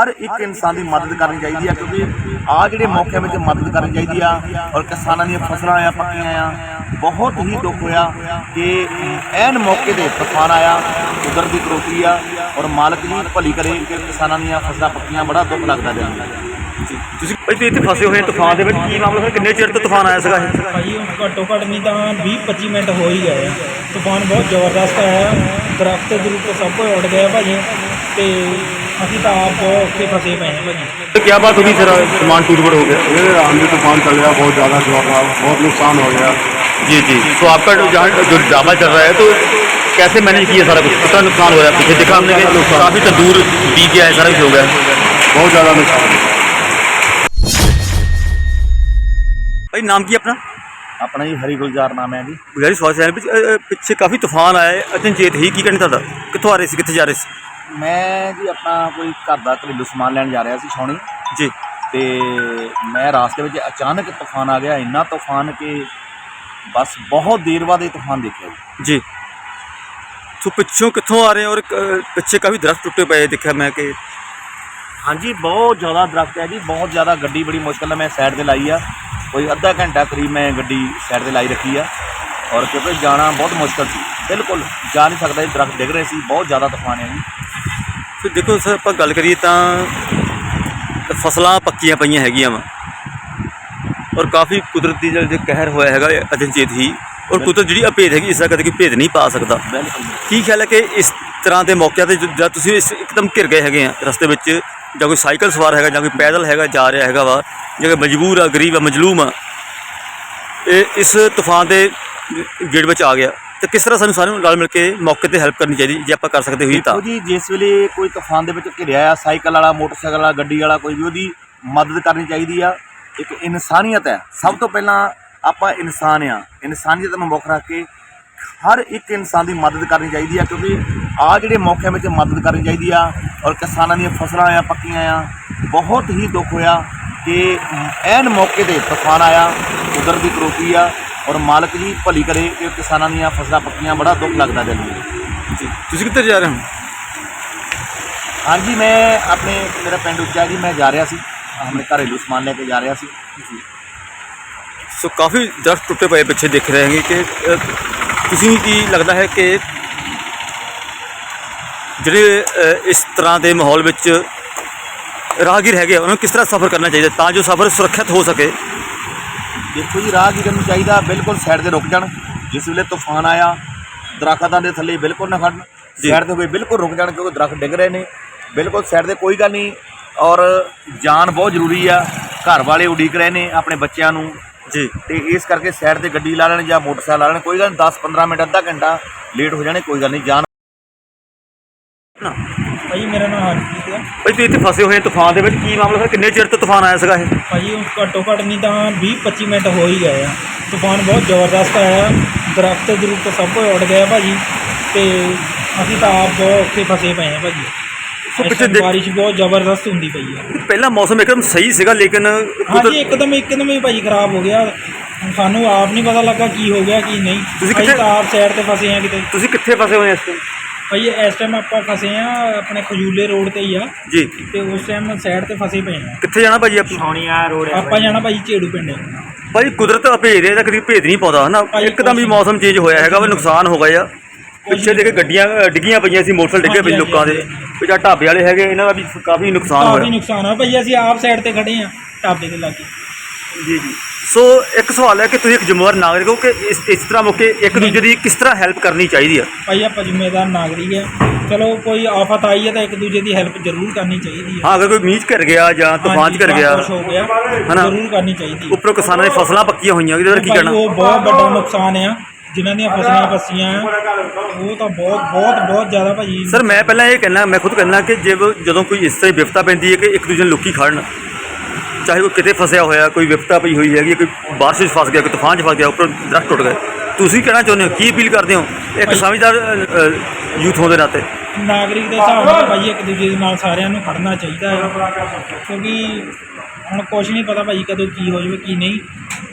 ਹਰ ਇੱਕ ਇਨਸਾਨ ਦੀ ਮਦਦ ਕਰਨੀ ਚਾਹੀਦੀ ਆ ਕਿਉਂਕਿ ਆ ਜਿਹੜੇ ਮੌਕਿਆਂ ਵਿੱਚ ਮਦਦ ਕਰਨੀ ਚਾਹੀਦੀ ਆ ਔਰ ਕਿਸਾਨਾਂ ਦੀਆਂ ਫਸਲਾਂ ਆ ਪੱਕੀਆਂ ਆ ਬਹੁਤ ਹੀ ਦੁੱਖ ਹੋਇਆ ਕਿ ਐਨ ਮੌਕੇ ਤੇ ਤੂਫਾਨ ਆਇਆ ਕੁਦਰਤ ਦੀ ਕਰੋਪੀ ਆ ਔਰ ਮਾਲਕ ਜੀ ਭਲੀ ਕਰੇ ਕਿ ਕਿਸਾਨਾਂ ਦੀਆਂ ਫਸਲਾਂ ਪੱਕੀਆਂ ਬੜਾ ਦੁੱਖ ਲੱਗਦਾ ਨੂੰ। ਤੁਸੀਂ ਭਾਈ ਤੁਸੀਂ ਇੱਥੇ ਫਸੇ ਹੋਏ ਹੋ ਤੂਫਾਨ ਦੇ ਵਿੱਚ ਕੀ ਮਾਮਲਾ ਹੈ ਕਿੰਨੇ ਚਿਰ ਤੋਂ ਤੂਫਾਨ ਆਇਆ ਸੀਗਾ ਇਹ? ਭਾਜੀ ਉਹ ਘੱਟੋ ਘੱਟ ਨਹੀਂ ਤਾਂ 20 25 ਮਿੰਟ ਹੋ ਹੀ ਗਏ ਆ। ਤੂਫਾਨ ਬਹੁਤ ਜ਼ਬਰਦਸਤ ਆਇਆ ਦਰਖਤ ਦਰੁਖਤ ਸਭ ਕੁਝ ਉੱਡ ਗਿਆ ਭਾਜੀ ਤੇ ਅਸੀਂ ਤਾਂ ਆਪ ਬਹੁਤ ਔਖੇ ਫਸੇ ਪਏ ਹਾਂ ਭਾਜੀ तो क्या बात होगी सर सामान टूट फूट हो गया ये आंधी तूफान चल गया बहुत ज़्यादा जोर रहा बहुत नुकसान हो गया जी जी तो आपका जो जहाँ जो ड्रामा चल रहा है तो कैसे मैनेज किया सारा कुछ कितना नुकसान हो रहा है पीछे देखा हमने कि काफ़ी तंदूर बीत गया है सारा कुछ हो गया है बहुत ज़्यादा नुकसान हुआ। भाई नाम की अपना ਆਪਣਾ ਜੀ ਹਰੀ ਗੁਲਜ਼ਾਰ ਨਾਮ ਹੈ ਜੀ ਗੁਜ਼ਾਰੀ ਸਵਾਲ ਚੈਨਲ ਵਿੱਚ ਅ, ਅ, ਪਿੱਛੇ ਕਾਫੀ ਤੂਫਾਨ ਆਇਆ ਹੈ ਅਚਨਚੇਤ ਹੀ ਕੀ ਕਹਿਣਾ ਤੁਹਾਡਾ ਕਿੱਥੋਂ ਆ ਰਹੇ ਸੀ ਕਿੱਥੇ ਜਾ ਰਹੇ ਸੀ ਮੈਂ ਜੀ ਆਪਣਾ ਕੋਈ ਘਰ ਦਾ ਘਰੇਲੂ ਸਮਾਨ ਲੈਣ ਜਾ ਰਿਹਾ ਸੀ ਛਾਉਣੀ। ਜੀ। ਤੇ ਮੈਂ ਰਾਸਤੇ ਵਿੱਚ ਅਚਾਨਕ ਤੂਫਾਨ ਆ ਗਿਆ ਇੰਨਾ ਤੂਫਾਨ ਕਿ ਬਸ ਬਹੁਤ ਦੇਰ ਬਾਅਦ ਇਹ ਤੂਫਾਨ ਦੇਖਿਆ ਜੀ। ਜੀ। ਸੋ ਪਿੱਛੋਂ ਕਿੱਥੋਂ ਆ ਰਹੇ ਹੋ ਔਰ ਪਿੱਛੇ ਕਾਫੀ ਦਰਖਤ ਟੁੱਟੇ ਪਏ ਦੇਖਿਆ ਮੈਂ ਕਿ ਹਾਂਜੀ ਬਹੁਤ ਜ਼ਿਆਦਾ ਦਰਖਤ ਹੈ ਜੀ ਬਹੁਤ ਜ਼ਿਆਦਾ ਗੱਡੀ ਬੜੀ ਮੁਸ਼ਕਲ ਨਾਲ ਮੈਂ ਸਾਈਡ ਤੇ ਲਾਈ ਆ। ਕੋਈ ਅੱਧਾ ਘੰਟਾ ਕਰੀਬ ਮੈਂ ਗੱਡੀ ਸਾਈਡ ਤੇ ਲਾਈ ਰੱਖੀ ਆ ਔਰ ਕਿਉਂਕਿ ਜਾਣਾ ਬਹੁਤ ਮੁਸ਼ਕਲ ਸੀ। ਬਿਲਕੁਲ ਜਾ ਨਹੀਂ ਸਕਦਾ ਜੀ ਦਰਖਤ ਡਿੱਗ ਰਹੇ ਸੀ ਬਹੁਤ ਜ਼ਿਆਦਾ ਤੂਫਾਨ ਹੈ ਜੀ। ਫਿਰ ਦੇਖੋ ਸਰ ਆਪਾਂ ਗੱਲ ਕਰੀਏ ਤਾਂ ਫਸਲਾਂ ਪੱਕੀਆਂ ਪਈਆਂ ਹੈਗੀਆਂ ਵਾ। ਔਰ ਕਾਫੀ ਕੁਦਰਤੀ ਜਿਹੜਾ ਜੇ ਕਹਿਰ ਹੋਇਆ ਹੈਗਾ ਅਚਨਚੇਤ ਹੀ। ਔਰ ਕੁਦਰਤ ਜਿਹੜੀ ਅਭੇਦ ਹੈਗੀ ਇਸ ਦਾ ਕਦੇ ਕੋਈ ਭੇਦ ਨਹੀਂ ਪਾ ਸਕਦਾ। ਕੀ ਖਿਆਲ ਹੈ ਕਿ ਇਸ ਤਰ੍ਹਾਂ ਦੇ ਮੌਕਿਆਂ ਤੇ ਜਦ ਜਦ ਤੁਸੀਂ ਇਸ ਇੱਕਦਮ ਘਿਰ ਗਏ ਹੈਗੇ ਆ ਰਸਤੇ ਵਿੱਚ ਜਾਂ ਕੋਈ ਸਾਈਕਲ ਸਵਾਰ ਹੈਗਾ ਜਾਂ ਕੋਈ ਪੈਦਲ ਹੈਗਾ ਜਾ ਰਿਹਾ ਹੈਗਾ ਵਾ ਜਾਂ ਕੋਈ ਮਜਬੂਰ ਆ ਗਰੀਬ ਆ ਮਜਲੂਮ ਆ ਇਹ ਇਸ ਤੂਫਾਨ ਦੇ ਗੇੜ ਵਿੱਚ ਆ ਗਿਆ। ਤੇ ਕਿਸ ਤਰ੍ਹਾਂ ਸਾਨੂੰ ਸਾਰਿਆਂ ਨੂੰ ਨਾਲ ਮਿਲ ਕੇ ਮੌਕੇ ਤੇ ਹੈਲਪ ਕਰਨੀ ਚਾਹੀਦੀ, ਜੇ ਆਪਾਂ ਕਰ ਸਕਦੇ ਹੋਈ ਤਾਂ। ਦੇਖੋ ਜੀ, ਜਿਸ ਵੇਲੇ ਕੋਈ ਤੂਫਾਨ ਦੇ ਵਿੱਚ ਘਿਰਿਆ ਆ, ਸਾਈਕਲ ਵਾਲਾ, ਮੋਟਰਸਾਈਕਲ ਵਾਲਾ, ਗੱਡੀ ਵਾਲਾ, ਕੋਈ ਵੀ ਉਹਦੀ ਮਦਦ ਕਰਨੀ ਚਾਹੀਦੀ ਆ, ਇੱਕ ਇਨਸਾਨੀਅਤ ਹੈ। ਸਭ ਤੋਂ ਪਹਿਲਾਂ ਆਪਾਂ ਇਨਸਾਨ ਆ। ਇਨਸਾਨੀਅਤ ਨੂੰ ਮੁੱਖ ਰੱਖ ਕੇ ਹਰ ਇੱਕ ਇਨਸਾਨ ਦੀ ਮਦਦ ਕਰਨੀ ਚਾਹੀਦੀ ਆ, ਕਿਉਂਕਿ ਆ ਜਿਹੜੇ ਮੌਕਿਆਂ ਵਿੱਚ ਮਦਦ ਕਰਨੀ ਚਾਹੀਦੀ ਆ, ਔਰ ਕਿਸਾਨਾਂ ਦੀਆਂ ਫਸਲਾਂ ਆ, ਪੱਕੀਆਂ ਆ, ਬਹੁਤ ਹੀ ਦੁੱਖ ਹੋਇਆ ਕਿ ਐਨ ਮੌਕੇ ਤੇ ਤੂਫਾਨ ਆਇਆ, ਕੁਦਰਤ ਦੀ ਕਰੋਪੀ ਆ ਔਰ ਮਾਲਕ ਜੀ ਭਲੀ ਕਰੇ ਕਿ ਕਿਸਾਨਾਂ ਦੀਆਂ ਫਸਲਾਂ ਪੱਕੀਆਂ ਬੜਾ ਦੁੱਖ ਲੱਗਦਾ ਦਿਲ ਨੂੰ। ਜੀ ਤੁਸੀਂ ਕਿੱਧਰ ਜਾ ਰਹੇ ਹੋ? ਹਾਂਜੀ ਮੈਂ ਆਪਣੇ ਮੇਰਾ ਪਿੰਡ ਉੱਚਾ ਜੀ ਮੈਂ ਜਾ ਰਿਹਾ ਸੀ। ਆਪਣੇ ਘਰੇਲੂ ਸਮਾਨ ਲੈ ਕੇ ਜਾ ਰਿਹਾ ਸੀ। ਸੋ ਕਾਫੀ ਦਰਖਤ ਟੁੱਟੇ ਪਏ ਪਿੱਛੇ ਦਿਖ ਰਹੇ ਹੈਗੇ ਕਿ ਤੁਸੀਂ ਕੀ ਲੱਗਦਾ ਹੈ ਕਿ ਜਿਹੜੇ ਇਸ ਤਰ੍ਹਾਂ ਦੇ ਮਾਹੌਲ ਵਿੱਚ ਰਾਹਗੀਰ ਹੈਗੇ ਉਹਨਾਂ ਨੂੰ ਕਿਸ ਤਰ੍ਹਾਂ ਸਫ਼ਰ ਕਰਨਾ ਚਾਹੀਦਾ ਤਾਂ ਜੋ ਸਫ਼ਰ ਸੁਰੱਖਿਅਤ ਹੋ ਸਕੇ? ਦੇਖੋ ਜੀ ਰਾਹਗੀਰਾਂ ਨੂੰ ਚਾਹੀਦਾ ਬਿਲਕੁਲ ਸਾਈਡ ਤੇ ਰੁਕ ਜਾਣ। ਜਿਸ ਵੇਲੇ ਤੂਫਾਨ ਆਇਆ ਦਰਖਤਾਂ ਦੇ ਥੱਲੇ ਬਿਲਕੁਲ ਨਾ ਖੜਨ। ਸਾਈਡ ਤੇ ਹੋਏ ਬਿਲਕੁਲ ਰੁਕ ਜਾਣ ਕਿਉਂਕਿ ਦਰਖਤ ਡਿੱਗ ਰਹੇ ਨੇ। ਬਿਲਕੁਲ ਸਾਈਡ ਤੇ ਕੋਈ ਗੱਲ ਨਹੀਂ। ਔਰ ਜਾਨ ਬਹੁਤ ਜ਼ਰੂਰੀ ਆ। ਘਰ ਵਾਲੇ ਉਡੀਕ ਰਹੇ ਨੇ ਆਪਣੇ ਬੱਚਿਆਂ ਨੂੰ। ਜੀ। ਤੇ ਇਸ ਕਰਕੇ ਸਾਈਡ ਤੇ ਗੱਡੀ ਲਾ ਲੈਣ ਜਾਂ ਮੋਟਰਸਾਈਕਲ ਲਾ ਲੈਣ ਕੋਈ ਗੱਲ ਨਹੀਂ 10 15 ਮਿੰਟ ਅੱਧਾ ਘੰਟਾ ਲੇਟ ਹੋ ਜਾਣੇ ਕੋਈ ਗੱਲ ਨਹੀਂ ਜਾਨ ਭਾਜੀ ਮੇਰਾ ਨਾਮ ਹਰਜੀਤ ਹੈ। ਭਾਈ ਤੁਸੀਂ ਇੱਥੇ ਫਸੇ ਹੋਏ ਤੂਫਾਨ ਦੇ ਵਿੱਚ। ਕੀ ਮਾਮਲਾ ਹੈ ਕਿੰਨੇ ਚਿਰ ਤੋਂ ਤੂਫਾਨ ਆਇਆ ਸੀਗਾ ਇਹ? ਭਾਜੀ ਉਹ ਘੱਟੋ ਘੱਟ ਨਹੀਂ ਤਾਂ 20 25 ਮਿੰਟ ਹੋ ਹੀ ਗਏ ਆ। ਤੂਫਾਨ ਬਹੁਤ ਜ਼ਬਰਦਸਤ ਆਇਆ। ਦਰਖਤ ਦਰੁਖਤ ਸਭ ਕੁਝ ਉੱਡ ਗਿਆ ਭਾਜੀ। ਤੇ ਅਸੀਂ ਤਾਂ ਆਪ ਬਹੁਤ ਔਖੇ ਫਸੇ ਪਏ ਹਾਂ ਭਾਜੀ। ਸੋ ਪਿੱਛੇ ਬਾਰਿਸ਼ ਬਹੁਤ ਜ਼ਬਰਦਸਤ ਹੁੰਦੀ ਪਈ ਹੈ ਪਹਿਲਾਂ ਮੌਸਮ ਇੱਕਦਮ ਸਹੀ ਸੀਗਾ ਲੇਕਿਨ ਕੁਦਰਤ- ਹਾਂਜੀ ਇੱਕਦਮ ਇੱਕਦਮ ਹੀ ਭਾਜੀ ਖਰਾਬ ਹੋ ਗਿਆ। ਸਾਨੂੰ ਆਪ ਨਹੀਂ ਪਤਾ ਲੱਗਾ ਕੀ ਹੋ ਗਿਆ ਕੀ ਨਹੀਂ। ਤੁਸੀਂ ਕਿੱਥੇ- ਤਾਂ ਆਪ ਸਾਈਡ ਤੇ ਫਸੇ ਆ ਕਿਤੇ। ਤੁਸੀਂ ਕਿੱਥੇ ਫਸੇ ਹੋਏ ਇਸ ਟਾਈਮ ਭਾਈ ਇਸ ਟਾਈਮ ਆਪਾਂ ਫਸੇ ਆ ਆਪਣੇ ਖਜੂਲੇ ਰੋਡ ਤੇ ਹੀ ਆ। ਜੀ। ਤੇ ਉਸ ਟਾਈਮ ਸਾਈਡ ਤੇ ਫਸੇ ਪਏ ਆ। ਕਿੱਥੇ ਜਾਣਾ ਭਾਜੀ ਆਪਾਂ? ਛਾਉਣੀਆਂ ਰੋਡ ਆਪਾਂ ਜਾਣਾ ਭਾਈ ਝੇੜੂ ਪਿੰਡ। ਭਾਜੀ ਕੁਦਰਤ ਹੈ ਤਾਂ ਕਦੀ ਭੇਦ ਨਹੀਂ ਪਾਉਂਦਾ ਹਨਾ? ਇੱਕਦਮ ਹੀ ਮੌਸਮ ਚੇਂਜ ਹੋਇਆ ਹੈਗਾ ਵਾ ਨੁਕਸਾਨ ਹੋ ਗਿਆ ਆ। ਪਿੱਛੇ ਦੇ ਕੇ ਗੱਡੀਆਂ ਡਿੱਗੀਆਂ ਪਈਆਂ ਸੀ ਮੋਟਰਸਾਈਕਲ ਡਿੱਗੇ ਪਏ ਹਾਂਜੀ, ਲੋਕਾਂ ਦੇ। ਪਿੱਛੇ ਢਾਬੇ ਵਾਲੇ ਹੈਗੇ ਇਹਨਾਂ ਦਾ ਵੀ ਕਾਫੀ ਨੁਕਸਾਨ ਕਾਫੀ ਹੋਇਆ। ਨੁਕਸਾਨ ਆ ਭਾਈ ਅਸੀਂ ਆਪ ਸਾਈਡ ਤੇ ਖੜੇ ਆ ਢਾਬੇ ਦੇ ਲਾਗੇ। ਜੀ ਜੀ। ਸੋ ਇੱਕ ਸਵਾਲ ਹੈ ਕਿ ਤੁਸੀਂ ਇੱਕ ਜ਼ਿੰਮੇਵਾਰ ਨਾਗਰਿਕ ਹੋ ਕਿ ਇਸ ਇਸ ਤਰ੍ਹਾਂ ਮੌਕੇ ਇੱਕ ਦੂਜੇ ਦੀ ਕਿਸ ਤਰ੍ਹਾਂ ਹੈਲਪ ਕਰਨੀ ਚਾਹੀਦੀ ਆ? ਭਾਈ ਆਪਾਂ ਜ਼ਿੰਮੇਦਾਰ ਨਾਗਰਿਕ ਆ। ਚਲੋ ਕੋਈ ਆਫਤ ਆਈ ਹੈ ਤਾਂ ਇੱਕ ਦੂਜੇ ਦੀ ਹੈਲਪ ਜ਼ਰੂਰ ਕਰਨੀ ਚਾਹੀਦੀ ਹੈ ਹਾਂ ਅਗਰ ਕੋਈ ਮੀਂਹ 'ਚ ਘਿਰ ਗਿਆ ਜਾਂ ਤੂਫਾਨ 'ਚ ਘਿਰ ਗਿਆ ਕੁਛ ਹੋ ਗਿਆ ਹਨਾ? ਜ਼ਰੂਰ ਕਰਨੀ ਚਾਹੀਦੀ ਹੈ ਉੱਪਰੋਂ ਕਿਸਾਨਾਂ ਦੀ ਫਸਲਾਂ ਪੱਕੀਆਂ ਹੋਈਆਂ ਉਹਦੇ ਬਾਰੇ ਕੀ ਭਾਈ ਕਹਿਣਾ? ਉਹ ਬਹੁਤ ਵੱਡਾ ਨੁਕਸਾਨ ਆ। ਜਿਨ੍ਹਾਂ ਦੀਆਂ ਫਸਲਾਂ ਫਸੀਆਂ ਆ ਉਹ ਤਾਂ ਬਹੁਤ ਬਹੁਤ ਬਹੁਤ ਜ਼ਿਆਦਾ ਭਾਜੀ ਸਰ ਮੈਂ ਪਹਿਲਾਂ ਇਹ ਕਹਿਣਾ ਮੈਂ ਖੁਦ ਕਹਿਣਾ ਕਿ ਜੇ ਜਦੋਂ ਕੋਈ ਇਸ ਤਰ੍ਹਾਂ ਦੀ ਵਿਪਤਾ ਪੈਂਦੀ ਹੈ ਕਿ ਇੱਕ ਦੂਜੇ ਨੂੰ ਲੁੱਕੀ ਖੜਨ ਚਾਹੇ ਕੋਈ ਕਿਤੇ ਫਸਿਆ ਹੋਇਆ ਕੋਈ ਵਿਪਤਾ ਪਈ ਹੋਈ ਹੈਗੀ ਕੋਈ ਬਾਰਿਸ਼ 'ਚ ਫਸ ਗਿਆ ਕੋਈ ਤੂਫਾਨ 'ਚ ਫਸ ਗਿਆ ਉੱਪਰ ਦਰਖਤ ਟੁੱਟ ਗਏ। ਤੁਸੀਂ ਕਹਿਣਾ ਚਾਹੁੰਦੇ ਹੋ ਕੀ ਅਪੀਲ ਕਰਦੇ ਹੋ? ਇੱਕ ਸਮਝਦਾਰ ਯੂਥ ਦੇ ਨਾਤੇ। ਨਾਗਰਿਕ ਦੇ ਹਿਸਾਬ ਨਾਲ ਭਾਈ ਇੱਕ ਦੂਜੇ ਨਾਲ ਸਾਰਿਆਂ ਨੂੰ ਖੜਨਾ ਚਾਹੀਦਾ ਹੈ। ਕਿਉਂਕਿ ਹੁਣ ਕੁਝ ਨਹੀਂ ਪਤਾ ਭਾਈ ਕਦੋਂ ਕੀ ਹੋ ਜਾਵੇ ਕੀ ਨਹੀਂ।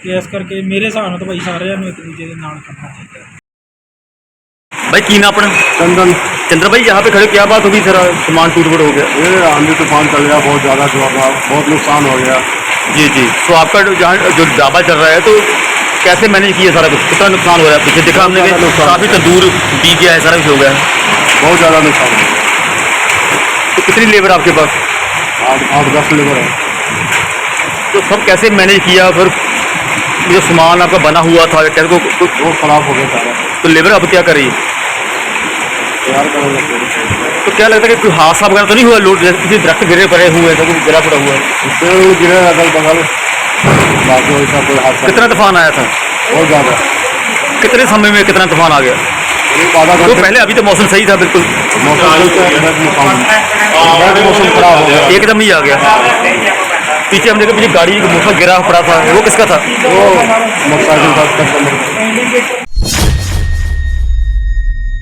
ਤੇ ਇਸ ਕਰਕੇ ਮੇਰੇ ਹਿਸਾਬ ਨਾਲ ਭਾਈ ਸਾਰਿਆਂ ਨੂੰ ਇੱਕ ਦੂਜੇ ਦੇ ਨਾਲ ਖੜਨਾ ਚਾਹੀਦਾ ਹੈ। ਭਾਈ ਕੀ ਨਾ ਆਪਣਾ? ਚੰਦਨ। चंद्र भाई यहाँ पे खड़े क्या बात होगी? सर सामान टूट फूट हो गया। ये आंधी तूफ़ान चल गया बहुत ज़्यादा जोरदार बहुत नुकसान हो गया। जी जी। तो आपका जहाँ जो ढाबा चल रहा है तो कैसे मैनेज किया सारा कुछ? कितना नुकसान हो रहा है? पीछे देखा हमने। काफ़ी तंदूर पी गया है सारा कुछ हो गया। है बहुत ज़्यादा नुकसान हो गया। तो कितनी लेबर आपके पास? आठ आठ दस लेबर है। तो सब कैसे मैनेज किया? फिर जो सामान आपका बना हुआ था कैसे को, को, बहुत खराब हो गया सारा। तो लेबर अब क्या कर तैयार करेंगे फिर। तो क्या लगता है कि कोई हादसा वगैरह तो नहीं हुआ लोड जैसे किसी दरख्त गिरे पड़े हुए हैं तो कुछ गिरा पड़ा हुआ है पेड़ उड़ गिरे अगल बगल बाकी वैसा कोई हादसा कितना तूफान आया था नहीं। बहुत ज़्यादा कितने समय में कितना तूफान आ गया करीब आधा तो घंटे पहले अभी तो मौसम सही था बिल्कुल मौसम चलते हैं बहुत नुकसान बहुत मौसम खराब हो गया एकदम ही आ गया पीछे हम देखा पीछे गाड़ी का मोटर गिरा पड़ा था वो किसका था वो मोटरसाइकिल का कस्टमर